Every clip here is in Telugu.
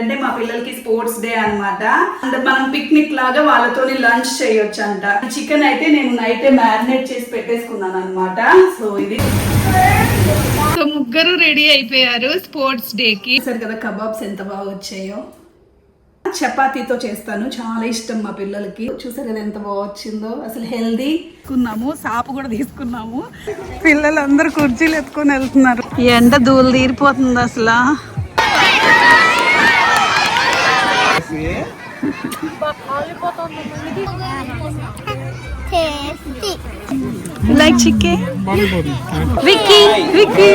అంటే మా పిల్లలకి స్పోర్ట్స్ డే అన్నమాట. అంటే మనం పిక్నిక్ లాగా వాళ్ళతోని లంచ్ చేయొచ్చు అంట చికెన్ అయితే నేను నైట్ మ్యారినేట్ చేసి పెట్టేసుకున్నాను అనమాట సో ఇది సో ముగ్గురు రెడీ అయిపోయారు స్పోర్ట్స్ డే కి చూసారు కదా కబాబ్స్ ఎంత బాగా వచ్చాయో. చపాతీతో చేస్తాను. చాలా ఇష్టం మా పిల్లలకి. చూసారు కదా ఎంత బాగా వచ్చిందో. అసలు హెల్దీ. తీసుకున్నాము సాపు కూడా తీసుకున్నాము. పిల్లలందరూ కుర్చీలు ఎత్తుకొని వెళ్తున్నారు. ఎండ దూలు తీరిపోతుంది అసలు? Like chicken Vicky Vicky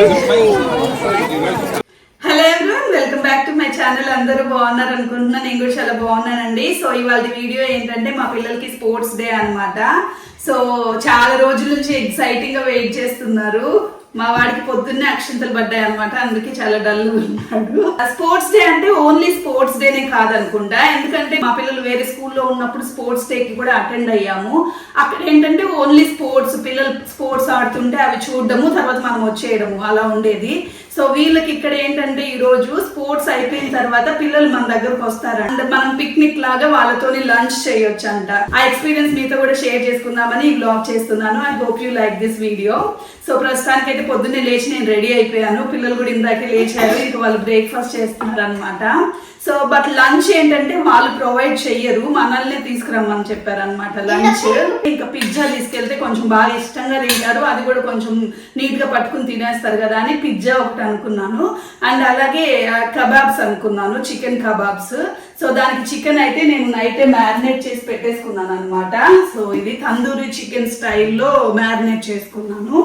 hello everyone welcome back to my channel అందరూ బాగున్నారు అనుకుంటున్నా నేను కూడా చాలా బాగున్నానండి. సో ఇవాళ వీడియో ఏంటంటే మా పిల్లలకి స్పోర్ట్స్ డే అన్నమాట. సో చాలా రోజుల నుంచి ఎక్సైటింగ్గా వెయిట్ చేస్తున్నారు. మా వాడికి పొద్దున్నే అక్షింతలు పడ్డాయి అనమాట అందుకే చాలా డల్ ఉన్నాడు. స్పోర్ట్స్ డే అంటే ఓన్లీ స్పోర్ట్స్ డేనే కాదనుకుంటా. ఎందుకంటే మా పిల్లలు వేరే స్కూల్లో ఉన్నప్పుడు స్పోర్ట్స్ డే కి కూడా అటెండ్ అయ్యాము. అక్కడ ఏంటంటే ఓన్లీ స్పోర్ట్స్ పిల్లలు స్పోర్ట్స్ ఆడుతుంటే అవి చూడడము తర్వాత మనం వచ్చేయడము. అలా ఉండేది. సో వీళ్ళకి ఇక్కడ ఏంటంటే ఈ రోజు స్పోర్ట్స్ అయిపోయిన తర్వాత పిల్లలు మన దగ్గరకు వస్తారు అంటే మనం పిక్నిక్ లాగా వాళ్ళతోని లంచ్ చేయొచ్చు అంట ఆ ఎక్స్పీరియన్స్ మీతో కూడా షేర్ చేసుకుందామని ఈ బ్లాగ్ చేస్తున్నాను. I hope you like this video so ప్రస్తుతానికి అయితే పొద్దున్నే లేచి నేను రెడీ అయిపోయాను. పిల్లలు కూడా ఇందాకే లేచారు. ఇంకా వాళ్ళు బ్రేక్ఫాస్ట్ చేస్తున్నారు అనమాట సో బట్ లంచ్ ఏంటంటే వాళ్ళు ప్రొవైడ్ చెయ్యరు. మనల్ని తీసుకురమ్మని చెప్పారు అనమాట లంచ్ ఇంకా పిజ్జా తీసుకెళ్తే కొంచెం బాగా ఇష్టంగా తింటారు. అది కూడా కొంచెం నీట్గా పట్టుకుని తినేస్తారు కదా అని పిజ్జా ఒకటి అనుకున్నాను. అండ్ అలాగే కబాబ్స్ అనుకున్నాను. చికెన్ కబాబ్స్ సో దానికి చికెన్ అయితే నేను నైటే మ్యారినేట్ చేసి పెట్టేసుకున్నాను అనమాట సో ఇది తందూరి చికెన్ స్టైల్లో మ్యారినేట్ చేసుకున్నాను.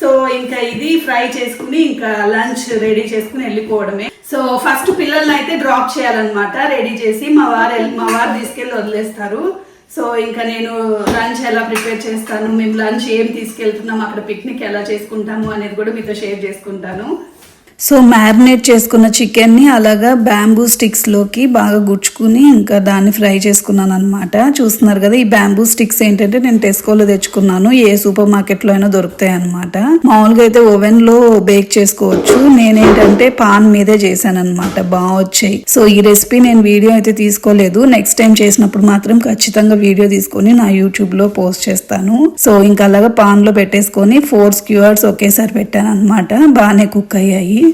సో ఇంకా ఇది ఫ్రై చేసుకుని ఇంకా లంచ్ రెడీ చేసుకుని వెళ్ళిపోవడమే. సో ఫస్ట్ పిల్లల్ని అయితే డ్రాప్ చేయాలన్నమాట. రెడీ చేసి మా వారు వెళ్ళి- మా వారు తీసుకెళ్ళి వదిలేస్తారు. సో ఇంకా నేను లంచ్ ఎలా ప్రిపేర్ చేస్తాను మేము లంచ్ ఏం తీసుకెళ్తున్నాం అక్కడ పిక్నిక్ ఎలా చేసుకుంటాము అనేది కూడా మీతో షేర్ చేసుకుంటాను. సో మ్యారినేట్ చేసుకున్న చికెన్ని అలాగా బ్యాంబూ స్టిక్స్లోకి బాగా గుచ్చుకుని ఇంకా దాన్ని ఫ్రై చేసుకున్నాను అనమాట చూస్తున్నారు కదా ఈ బ్యాంబూ స్టిక్స్ ఏంటంటే నేను టెస్కోలో తెచ్చుకున్నాను. ఏ సూపర్ మార్కెట్లో అయినా దొరుకుతాయి అనమాట మామూలుగా అయితే ఓవెన్లో బేక్ చేసుకోవచ్చు. నేనేంటంటే పాన్ మీదే చేశాను అనమాట బాగా వచ్చాయి. సో ఈ రెసిపీ నేను వీడియో అయితే తీసుకోలేదు. నెక్స్ట్ టైం చేసినప్పుడు మాత్రం ఖచ్చితంగా వీడియో తీసుకొని నా యూట్యూబ్లో పోస్ట్ చేస్తాను. సో ఇంకా అలాగా పాన్లో పెట్టేసుకొని ఫోర్ స్క్యూర్స్ ఒకేసారి పెట్టాను అనమాట బాగానే కుక్ అయ్యాయి.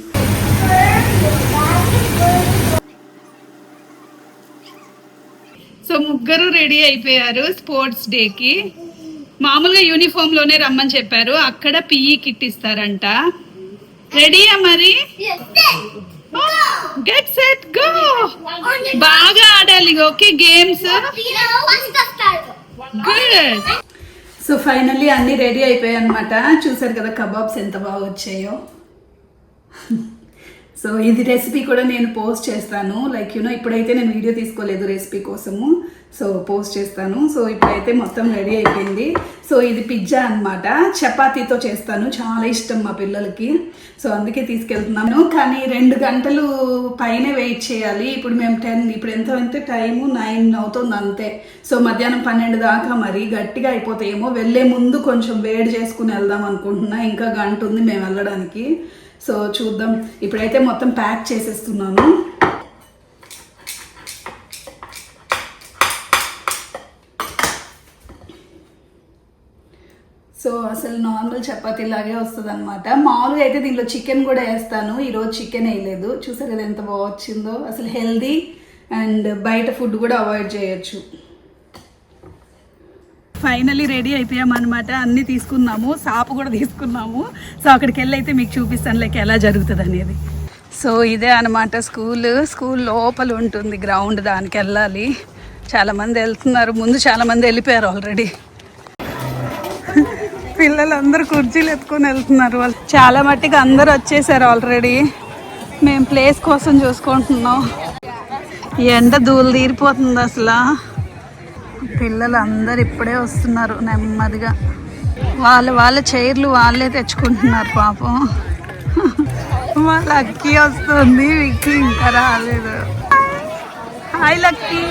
సో ముగ్గురు రెడీ అయిపోయారు స్పోర్ట్స్ డేకి. మామూలుగా యూనిఫామ్లోనే రమ్మని చెప్పారు. అక్కడ పిఈ కిట్ ఇస్తారంట. రెడీయా మరి? గెట్ సెట్ గో బాగా ఆడాలి. Okay games good so finally అన్ని రెడీ అయిపోయాయి అనమాట చూసారు కదా కబాబ్స్ ఎంత బాగా వచ్చాయో. సో ఇది రెసిపీ కూడా నేను పోస్ట్ చేస్తాను. లైక్ యూనో ఇప్పుడైతే నేను వీడియో తీసుకోలేదు రెసిపీ కోసము. సో పోస్ట్ చేస్తాను. సో ఇప్పుడైతే మొత్తం రెడీ అయిపోయింది. సో ఇది పిజ్జా అన్నమాట. చపాతీతో చేస్తాను. చాలా ఇష్టం మా పిల్లలకి. సో అందుకే తీసుకెళ్తున్నాను. కానీ రెండు గంటలు పైనే వెయిట్ చేయాలి. ఇప్పుడు మేము టెన్ ఇప్పుడు ఎంత అంటే టైము నైన్ అవుతుంది అంతే. సో మధ్యాహ్నం పన్నెండు దాకా మరి గట్టిగా అయిపోతాయేమో. వెళ్ళే ముందు కొంచెం వేడి చేసుకుని వెళ్దాం అనుకుంటున్నా. ఇంకా గంట ఉంది మేము వెళ్ళడానికి. సో చూద్దాం. ఇప్పుడైతే మొత్తం ప్యాక్ చేసేస్తున్నాను. సో అసలు నార్మల్ చపాతీ లాగే వస్తుంది అనమాట మామూలుగా అయితే దీనిలో చికెన్ కూడా వేస్తాను. ఈరోజు చికెన్ వేయలేదు. చూసారు కదా ఎంత బాగా వచ్చిందో. అసలు హెల్దీ అండ్ బయట ఫుడ్ కూడా అవాయిడ్ చేయొచ్చు. ఫైనలీ రెడీ అయిపోయామన్నమాట. అన్ని తీసుకున్నాము సాపు కూడా తీసుకున్నాము. సో అక్కడికి వెళ్ళి అయితే మీకు చూపిస్తాను లైక్ ఎలా జరుగుతుంది అనేది సో ఇదే అనమాట స్కూల్. స్కూల్ లోపల ఉంటుంది గ్రౌండ్ దానికి వెళ్ళాలి. చాలామంది వెళ్తున్నారు. ముందు చాలామంది వెళ్ళిపోయారు ఆల్రెడీ. పిల్లలందరూ కుర్చీలు ఎత్తుకొని వెళ్తున్నారు. వాళ్ళు చాలా మట్టికి అందరు వచ్చేసారు ఆల్రెడీ. మేము ప్లేస్ కోసం చూసుకుంటున్నాం. ఎండ దూలు తీరిపోతుంది అసలు. పిల్లలు అందరు ఇప్పుడే వస్తున్నారు నెమ్మదిగా. వాళ్ళ వాళ్ళ చైర్లు వాళ్ళే తెచ్చుకుంటున్నారు పాపం. వాళ్ళ అక్కి వస్తుంది విక్కీ ఇంకా రాలేదు. Hi Lucky.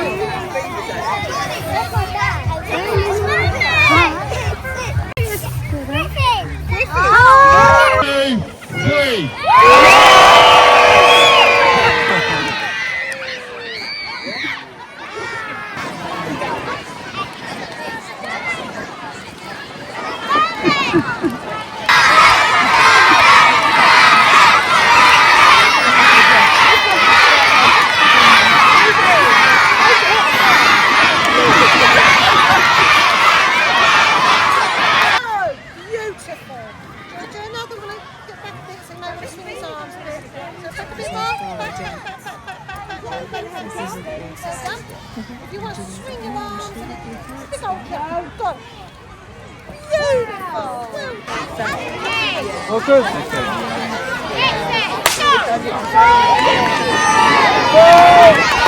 If you want to swing your arms and a big old go, go. Beautiful. Oh, good. Go.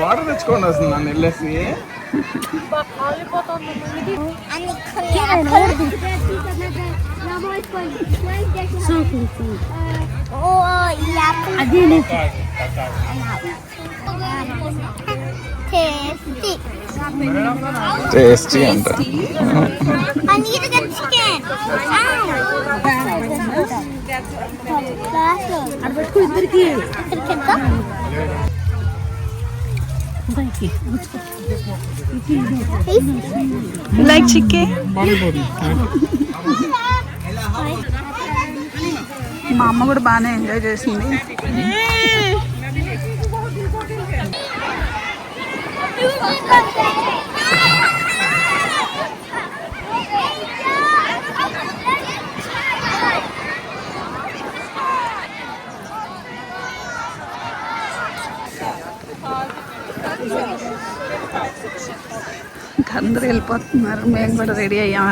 Water తెచ్చుకోండి వస్తుంది నన్ను వెళ్ళేసి. Tasty. టేస్టీ అంట I need to get chicken. Like chicken మా అమ్మ కూడా బాగానే ఎంజాయ్ చేసింది ఇంకా అందరూ వెళ్ళిపోతున్నారు మేము కూడా రెడీ అయ్యాం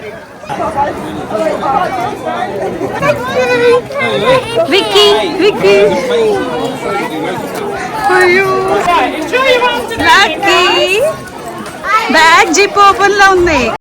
వెళ్ళడానికి విక్కీ విక్కీ అయ్యో లక్కీ బ్యాగ్ జిప్ ఓపెన్లో ఉంది